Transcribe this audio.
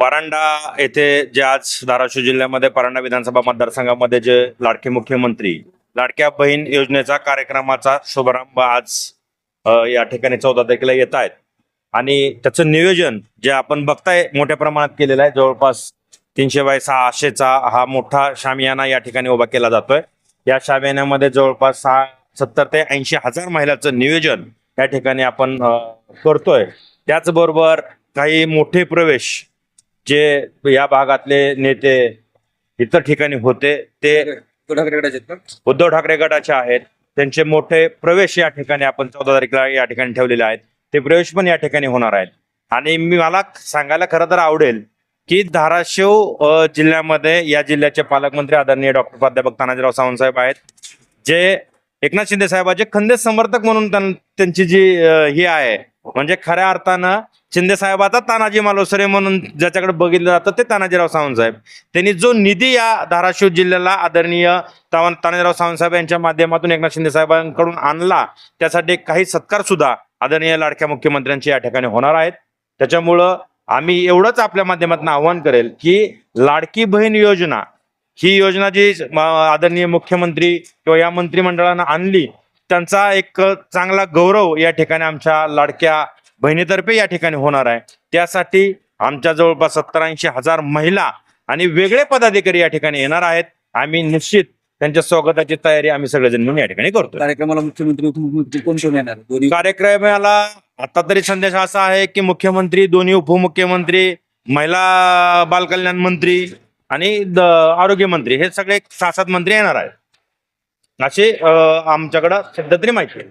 परांडा येथे जे आज धाराशिव जिल्ह्यामध्ये परांडा विधानसभा मतदारसंघामध्ये जे लाडके मुख्यमंत्री लाडक्या बहीण योजनेचा कार्यक्रमाचा शुभारंभ आज या ठिकाणी चौदा तारखेला येत आहेत. आणि त्याचं नियोजन जे आपण बघताय मोठ्या प्रमाणात केलेलं आहे. जवळपास तीनशे बाय सहाशेचा हा मोठा शामियाना या ठिकाणी उभा केला जातोय. या शामियान्यामध्ये जवळपास सहा सत्तर ते ऐंशी हजार महिलाचं नियोजन या ठिकाणी आपण करतोय. त्याचबरोबर काही मोठे प्रवेश जे या भागातले नेते इतर ठिकाणी होते ते उद्धव ठाकरे गटाचे आहेत त्यांचे मोठे प्रवेश या ठिकाणी आपण चौदा तारखेला या ठिकाणी ठेवलेले आहेत. ते प्रवेश पण या ठिकाणी होणार आहेत. आणि मी मला सांगायला खरं तर आवडेल की धाराशिव जिल्ह्यामध्ये या जिल्ह्याचे पालकमंत्री आदरणीय डॉक्टर प्राध्यापक तानाजीराव सावंत साहेब आहेत. जे एकनाथ शिंदे साहेबाचे खंदे समर्थक म्हणून त्यां- त्यांची जी ही आहे म्हणजे खऱ्या अर्थानं शिंदे साहेबाचा तानाजी मालोसरे म्हणून ज्याच्याकडे बघितलं जातं ते तानाजीराव सावंत साहेब. त्यांनी जो निधी या धाराशिव जिल्ह्याला आदरणीय तावन तानाजीराव सावंत साहेब यांच्या माध्यमातून एकनाथ शिंदे साहेबांकडून आणला त्यासाठी काही सत्कार सुद्धा आदरणीय लाडक्या मुख्यमंत्र्यांची या ठिकाणी होणार आहेत. त्याच्यामुळं आम्ही एवढंच आपल्या माध्यमातून आव्हान करेल की लाडकी बहीण योजना ही योजना जी आदरणीय मुख्यमंत्री किंवा या मंत्रिमंडळानं आणली त्यांचा एक चांगला गौरव या ठिकाणी आमच्या लाडक्या बहिणीतर्फे या ठिकाणी होणार आहे. त्यासाठी आमच्या जवळपास सत्तर ऐंशी हजार महिला आणि वेगळे पदाधिकारी या ठिकाणी येणार आहेत. आम्ही निश्चित त्यांच्या स्वागताची तयारी आम्ही सगळेजण मिळून या ठिकाणी करतो कार्यक्रमाला मुख्यमंत्री उपमुख्यमंत्री कोण कोण येणार? दोन्ही? कार्यक्रमाला आता तरी संदेश असा आहे की मुख्यमंत्री दोन्ही उपमुख्यमंत्री महिला बालकल्याण मंत्री आणि आरोग्य मंत्री हे सगळे सहा सात मंत्री येणार आहेत. असे अं, आमच्याकडं सध्या तरी माहिती आहे.